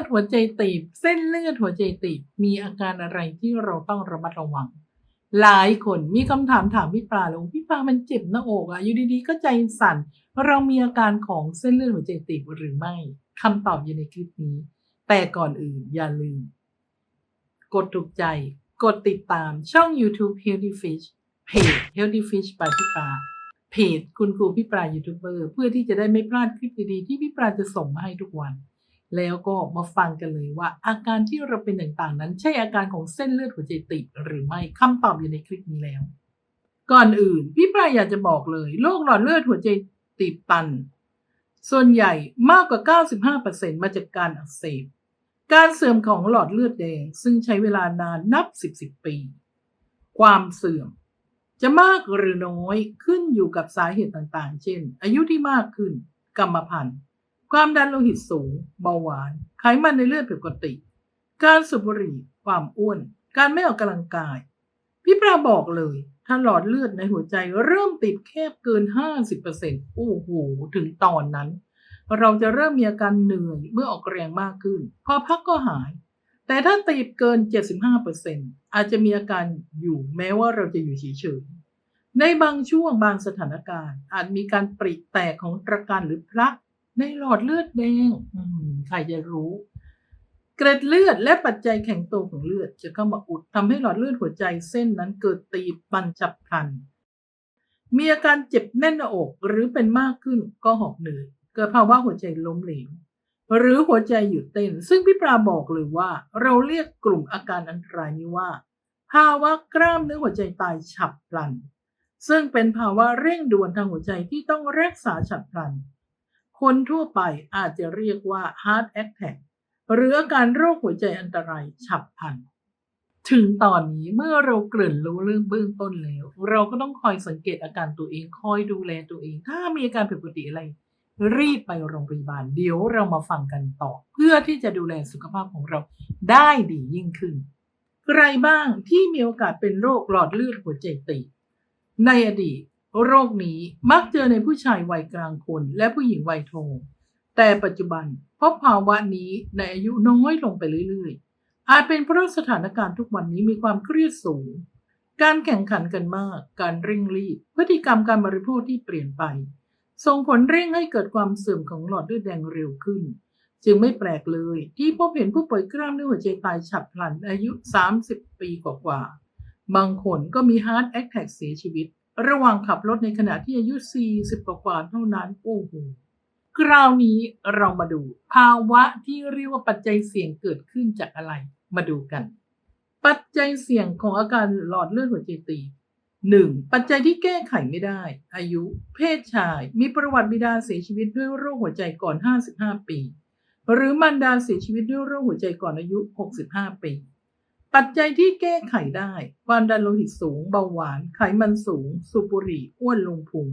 ดหัวใจตีบ เส้นเลือดหัวใจตีบ มีอาการอะไรที่เราต้องระมัดระวัง หลายคนมีคำถามถามพี่ปลาเลยว่าพี่ปลามันเจ็บหน้าอกอะอยู่ดีๆ ก็ใจสั่น เรามีอาการของเส้นเลือดหัวใจตีบหรือไม่คำตอบอยู่ในคลิปนี้ แต่ก่อนอื่นอย่าลืม กดถูกใจ กดติดตามช่อง YouTube Healthy Fish เพจ Healthy Fish by พี่ปลาเพจคุณครูพี่ปลายูทูบเบอร์เพื่อที่จะได้ไม่พลาดคลิปดีๆที่พี่ปลาจะส่งมาให้ทุกวัน แล้วก็มาฟังกันเลยว่า อาการที่เราเป็นต่างๆนั้น ใช่อาการของเส้นเลือดหัวใจตีบหรือไม่คำตอบอยู่ในคลิปนี้แล้ว ก่อนอื่น พี่ปลาอยากจะบอกเลยโรคหลอดเลือดหัวใจตีบตัน ส่วนใหญ่มากกว่า 95%มาจากการอักเสบการเสื่อมของหลอดเลือดแดง ซึ่งใช้เวลานานนับ 10 10 ปี ความเสื่อม จะมากหรือน้อยขึ้นอยู่กับสาเหตุต่างๆ เช่น อายุที่มากขึ้น กรรมพันธุ์ ความดันโลหิตสูง เบาหวาน ไขมันในเลือดผิดปกติ การสูบบุหรี่ ความอ้วน การไม่ออกกำลังกาย พี่ปราบอกเลย ถ้าหลอดเลือดในหัวใจเริ่มติดแคบเกิน 50%โอ้โห ถึงตอนนั้น เราจะเริ่มมีอาการเหนื่อยเมื่อออกแรงมากขึ้น พอพักก็หาย แต่ถ้าติดเกิน 75%อาจจะมีอาการอยู่แม้ว่าเราจะอยู่เฉยๆในบางช่วงบางสถานการณ์ อาจมีการปริแตกของตะกันหรือพลัก ในหลอดเลือดแดงใครจะรู้ เกร็ดเลือดและปัจจัยแข็งตัวของเลือด จะเข้ามาอุดทำให้หลอดเลือดหัวใจเส้นนั้นเกิดตีบปันฉับพลัน มีอาการเจ็บแน่นหน้าอกหรือเป็นมากขึ้นก็หอบเหนื่อยเกิดภาวะหัวใจล้มเหลวหรือหัวใจหยุดเต้น ซึ่งพี่ปราบอกเลยว่า เราเรียกกลุ่มอาการอันตรายนี้ว่า ภาวะกล้ามเนื้อหัวใจตายฉับพลัน ซึ่งเป็นภาวะเร่งด่วนทางหัวใจที่ต้องรักษาฉับพลัน คนทั่วไปอาจจะเรียกว่า heart attack หรืออาการโรคหัวใจอันตรายฉับพลัน ถึงตอนนี้เมื่อเราเกริ่นรู้เรื่องเบื้องต้นแล้ว เราก็ต้องคอยสังเกตอาการตัวเอง คอยดูแลตัวเอง ถ้ามีอาการผิดปกติอะไร รีบไปโรงพยาบาล เดี๋ยวเรามาฟังกันต่อ เพื่อที่จะดูแลสุขภาพของเราได้ดียิ่งขึ้น ใครบ้างที่มีโอกาสเป็นโรคหลอดเลือดหัวใจตีบในอดีต โรคนี้มักเจอในผู้ชายวัยกลางคนและผู้หญิงวัยโทแต่ปัจจุบันพบภาวะนี้ในอายุน้อยลงไปเรื่อยๆ อาจเป็นเพราะสถานการณ์ทุกวันนี้มีความเครียดสูง การแข่งขันกันมาก การเร่งรีบ พฤติกรรมการบริโภคที่เปลี่ยนไป ส่งผลเร่งให้เกิดความเสื่อมของหลอดเลือดแดงเร็วขึ้น จึงไม่แปลกเลยที่พบเห็นผู้ป่วยกล้ามเนื้อหัวใจตายฉับพลันอายุ 30 ปีกว่าๆ บางคนก็มี heart attack เสียชีวิต ระหว่างขับรถในขณะที่อายุ 40 กว่าเท่านั้น โอ้โห คราวนี้เรามาดู ภาวะที่เรียกว่าปัจจัยเสี่ยงเกิดขึ้นจากอะไร มาดูกัน ปัจจัยเสี่ยงของอาการหลอดเลือดหัวใจตีบหนึ่งปัจจัยที่แก้ไขไม่ได้ อายุ เพศชาย มีประวัติบิดาเสียชีวิตด้วยโรคหัวใจก่อน 55 ปี หรือมารดาเสียชีวิตด้วยโรคหัวใจก่อนอายุ 65 ปี ปัจจัยที่แก้ไขได้ ความดันโลหิตสูง เบาหวาน ไขมันสูง สูบบุหรี่ อ้วนลงพุง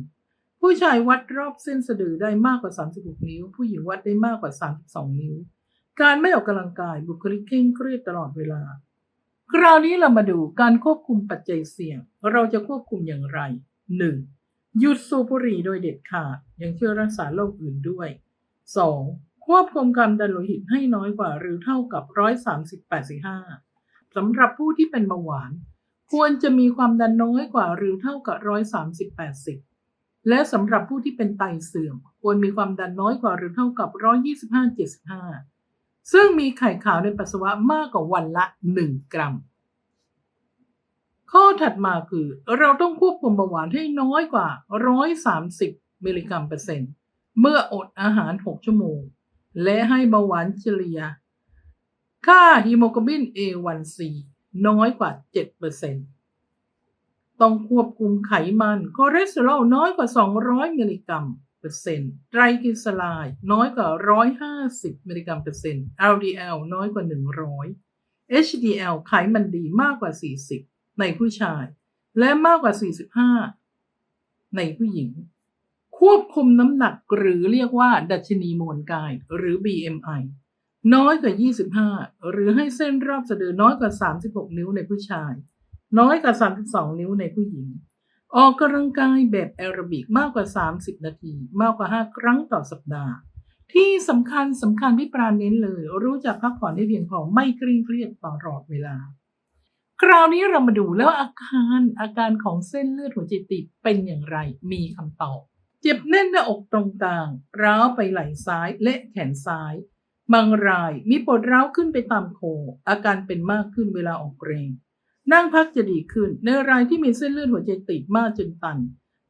ผู้ชายวัดรอบเส้นสะดือได้มากกว่า 36 นิ้ว ผู้หญิงวัดได้มากกว่า 32 นิ้ว การไม่ออกกำลังกาย บุคลิกเคร่งเครียดตลอดเวลา คราวนี้เรามาดูการควบคุมปัจจัยเสี่ยง เราจะควบคุมอย่างไร 1. หยุดสูบบุหรี่โดยเด็ดขาด ยังช่วยรักษาโรคอื่นด้วย 2. ควบคุมความดันโลหิตให้น้อยกว่าหรือเท่ากับ 130-85 สำหรับผู้ที่เป็นเบาหวาน ควรจะมีความดันน้อยกว่าหรือเท่ากับ130-80และสำหรับผู้ที่เป็นไตเสื่อม ควรมีความดันน้อยกว่าหรือเท่ากับ125-75ซึ่งมีไข่ขาวในปัสสาวะมากกว่าวันละ1กรัม ข้อถัดมาคือ เราต้องควบคุมเบาหวานให้น้อยกว่า130มิลลิกรัมเปอร์เซ็นต์เมื่ออดอาหาร 6 ชั่วโมง และให้เบาหวานเฉลี่ย ค่าฮีโมโกลบิน A1C น้อยกว่า 7%ต้องควบคุมไขมันคอเลสเตอรอลน้อยกว่า 200 มิลลิกรัมเปอร์เซ็นต์ไตรกลีเซอไรด์น้อยกว่า 150 มิลลิกรัมเปอร์เซ็นต์ LDL น้อยกว่า 100 HDL ไขมันดีมากกว่า 40 ในผู้ชาย และมากกว่า 45 ในผู้หญิง ควบคุมน้ำหนักหรือเรียกว่า ดัชนีมวลกายหรือ BMI น้อยกว่า 25 หรือให้เส้นรอบสะดือน้อยกว่า 36 นิ้วในผู้ชาย น้อยกว่า 32 นิ้วในผู้หญิง ออกกำลังกายแบบแอโรบิกมากกว่า 30 นาที มากกว่า 5 ครั้งต่อสัปดาห์ ที่สำคัญสำคัญพี่ปราณเน้นเลย รู้จักพักผ่อนให้เพียงพอไม่เคร่งเครียดตลอดเวลา คราวนี้เรามาดูแล้วอาการอาการของเส้นเลือดหัวใจตีบเป็นอย่างไร มีคำตอบ เจ็บแน่นหน้าอกตรงกลางร้าวไปไหล่ซ้ายและแขนซ้าย บางรายมีปวดร้าวขึ้นไปตามโคออาการเป็นมากขึ้นเวลาออกแรง นั่งพักจะดีขึ้น ในรายที่มีเส้นเลือดหัวใจตีบมากจนตัน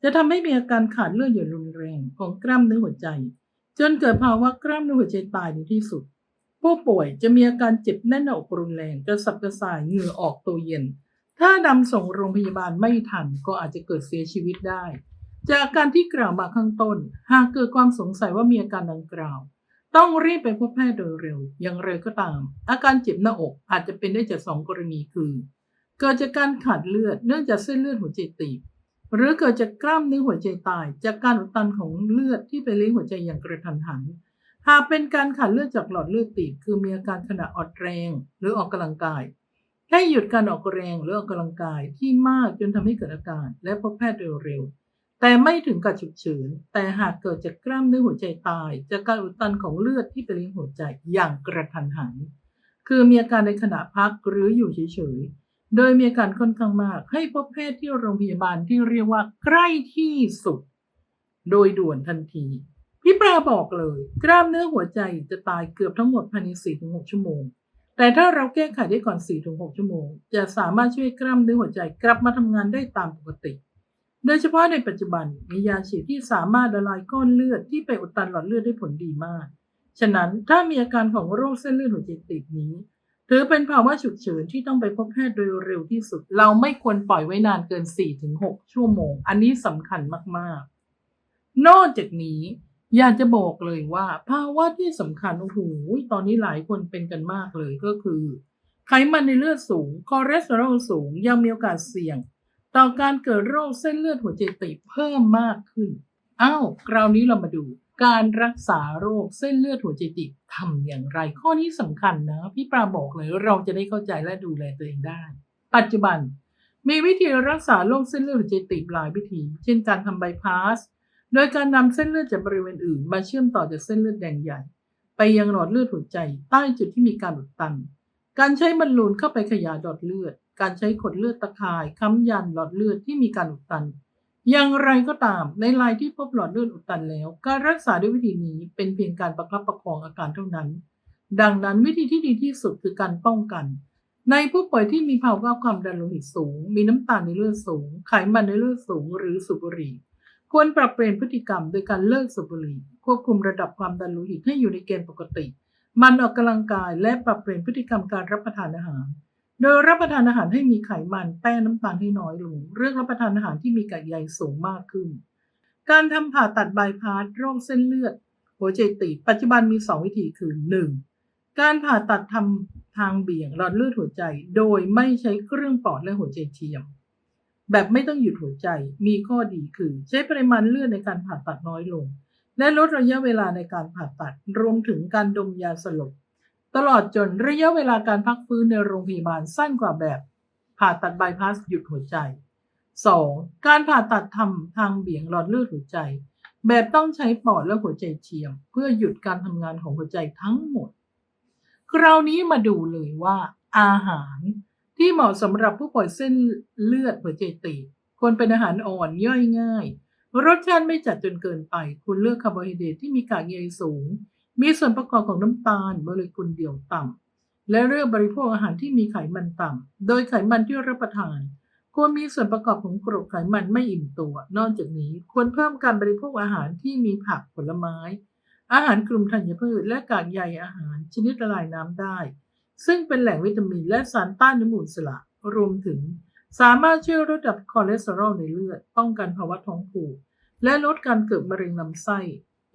จะทำให้มีอาการขาดเลือดอย่างรุนแรงของกล้ามเนื้อหัวใจ จนเกิดภาวะกล้ามเนื้อหัวใจตายในที่สุด ผู้ป่วยจะมีอาการเจ็บแน่นหน้าอกรุนแรงกระสับกระส่ายเหงื่อออกตัวเย็น ถ้านำส่งโรงพยาบาลไม่ทันก็อาจจะเกิดเสียชีวิตได้ จากการที่กล่าวมาข้างต้น หากเกิดความสงสัยว่ามีอาการดังกล่าว ต้องรีบไปพบแพทย์โดยเร็ว อย่างไรก็ตาม อาการเจ็บหน้าอกอาจจะเป็นได้จากสองกรณีคือ เกิดจากการขาดเลือดเนื่องจากเส้นเลือดหัวใจตีบ หรือเกิดจากกล้ามเนื้อหัวใจตาย จากการอุดตันของเลือดที่ไปเลี้ยงหัวใจอย่างกระทันหัน หากเป็นการขาดเลือดจากหลอดเลือดตีบ คือมีอาการขณะอ่อนแรง หรือออกกำลังกาย ให้หยุดการออกแรงหรือออกกำลังกายที่มากจนทำให้เกิดอาการ และพบแพทย์โดยเร็ว แต่ไม่ถึงกับฉุกเฉิน แต่หากเกิดจากกล้ามเนื้อหัวใจตาย จากการอุดตันของเลือดที่ไปเลี้ยงหัวใจอย่างกระทันหัน คือมีอาการในขณะพักหรืออยู่เฉยๆ โดยมีอาการค่อนข้างมากให้พบแพทย์ที่โรงพยาบาลที่เรียกว่าใกล้ที่สุด โดยด่วนทันที พี่ปลาบอกเลย กล้ามเนื้อหัวใจจะตายเกือบทั้งหมดภายใน 4-6 ชั่วโมง แต่ถ้าเราแก้ไขได้ก่อน 4-6 ชั่วโมง จะสามารถช่วยกล้ามเนื้อหัวใจกลับมาทำงานได้ตามปกติ โดยเฉพาะในปัจจุบันมียาฉีดที่สามารถละลายก้อนเลือดที่ไปอุดตันหลอดเลือดได้ผลดีมาก ฉะนั้นถ้ามีอาการของโรคเส้นเลือดหัวใจตีบนี้ ถือเป็นภาวะฉุกเฉินที่ต้องไปพบแพทย์โดยเร็วที่สุด เราไม่ควรปล่อยไว้นานเกิน 4-6 ชั่วโมง อันนี้สำคัญมากๆ นอกจากนี้อยากจะบอกเลยว่า ภาวะที่สำคัญโอ้โหตอนนี้หลายคนเป็นกันมากเลยก็คือ ไขมันในเลือดสูงคอเลสเตอรอลสูงยังมีโอกาสเสี่ยง ต่อการเกิดโรคเส้นเลือดหัวใจตีบเพิ่มมากขึ้นอ้าวคราวนี้เรามาดู การรักษาโรคเส้นเลือดหัวใจตีบทำอย่างไร ข้อนี้สำคัญนะพี่ปราบอกเลยเราจะได้เข้าใจและดูแลตัวเองได้ ปัจจุบัน มีวิธีรักษาโรคเส้นเลือดหัวใจตีบหลายวิธี เช่นการทำไบพาสโดยการนำเส้นเลือดจากบริเวณอื่น มาเชื่อมต่อจากเส้นเลือดแดงใหญ่ ไปยังหลอดเลือดหัวใจ ใต้จุดที่มีการอุดตัน การใช้บอลลูนเข้าไปขยายหลอดเลือด การใช้ขดเลือดตะข่ายค้ำยันหลอดเลือดที่มีการอุดตัน อย่างไรก็ตามในรายที่พบหลอดเลือดอุดตันแล้ว การรักษาด้วยวิธีนี้เป็นเพียงการประคับประคองอาการเท่านั้น ดังนั้นวิธีที่ดีที่สุดคือการป้องกัน ในผู้ป่วยที่มีภาวะความดันโลหิตสูง มีน้ำตาลในเลือดสูง ไขมันในเลือดสูง หรือสูบบุหรี่ควรปรับเปลี่ยนพฤติกรรมโดยการเลิกสูบบุหรี่ควบคุมระดับความดันโลหิตให้อยู่ในเกณฑ์ปกติ มันออกกำลังกายและปรับเปลี่ยนพฤติกรรมการรับประทานอาหาร โดยรับประทานอาหารให้มีไขมันแป้งน้ำตาลให้น้อยลงเลือกรับประทานอาหารที่มีกากใยสูงมากขึ้น การทำผ่าตัดบายพาสโรคเส้นเลือด หัวใจตีบปัจจุบันมี 2 วิธีคือ 1. การผ่าตัดทำทางเบี่ยงหลอดเลือดหัวใจ โดยไม่ใช้เครื่องปอดและหัวใจเทียม แบบไม่ต้องหยุดหัวใจ มีข้อดีคือ ใช้ปริมาณเลือดในการผ่าตัดน้อยลง และลดระยะเวลาในการผ่าตัดรวมถึงการดมยาสลบ ตลอดจนระยะเวลาการพักฟื้นในโรงพยาบาลสั้นกว่าแบบ ผ่าตัดบายพาสหยุดหัวใจ 2. การผ่าตัดทำทางเบี่ยงหลอดเลือดหัวใจ แบบต้องใช้ปอดและหัวใจเทียม เพื่อหยุดการทำงานของหัวใจทั้งหมด คราวนี้มาดูเลยว่าอาหารที่เหมาะสำหรับผู้ป่วยเส้นเลือดหัวใจตีบควรเป็นอาหารอ่อนย่อยง่าย รสชาติไม่จัดจนเกินไปคุณเลือกคาร์โบไฮเดรตที่มีกากใยสูง มีส่วนประกอบของน้ำตาลโมเลกุลเดี่ยวต่ำและเลือกบริโภคอาหารที่มีไขมันต่ำโดยไขมันที่รับประทานควรมีส่วนประกอบของกรดไขมันไม่อิ่มตัว นอกจากนี้ควรเพิ่มการบริโภคอาหารที่มีผักผลไม้ อาหารกลุ่มธัญพืชและกากใยอาหารชนิดละลายน้ำได้ ซึ่งเป็นแหล่งวิตามินและสารต้านอนุมูลอิสระรวมถึง สามารถช่วยลดระดับคอเลสเตอรอลในเลือดป้องกันภาวะท้องผูกและลดการเกิดมะเร็งลำไส้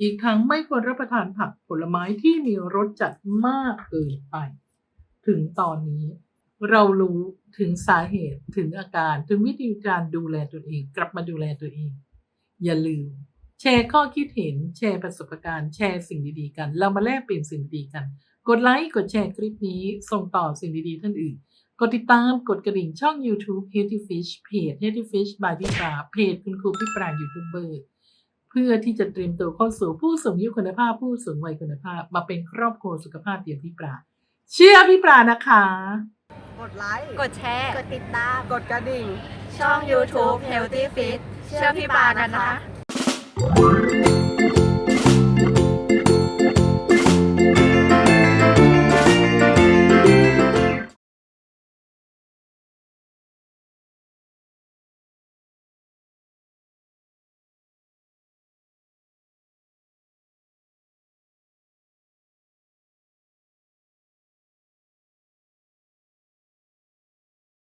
อีกทั้งไม่ควรรับประทานผักผลไม้ที่มีรสจัดมากเกินไป ถึงตอนนี้เรารู้ถึงสาเหตุถึงอาการถึงวิธีการดูแลตัวเอง กลับมาดูแลตัวเอง อย่าลืม แชร์ข้อคิดเห็น แชร์ประสบการณ์ แชร์สิ่งดีๆกัน เรามาแลกเปลี่ยนสิ่งดีๆกัน กดไลค์กดแชร์คลิปนี้ ส่งต่อสิ่งดีๆท่านอื่น กดติดตามกดกระดิ่งช่อง YouTube Healthy Fish เพจ Healthy Fish by พี่ปราเพจคุณครูพี่ปรายูทูบเบอร์ เพื่อที่จะเตรียมตัวเข้าสู่ผู้สูงอายุคุณภาพ ผู้สูงวัยคุณภาพ มาเป็นครอบครัวสุขภาพเดียวพี่ปลาเชื่อพี่ปลานะคะ กดไลค์ กดแชร์ กดติดตาม กดกระดิ่ง ช่อง YouTube Healthy Fit เชื่อพี่ปานะคะค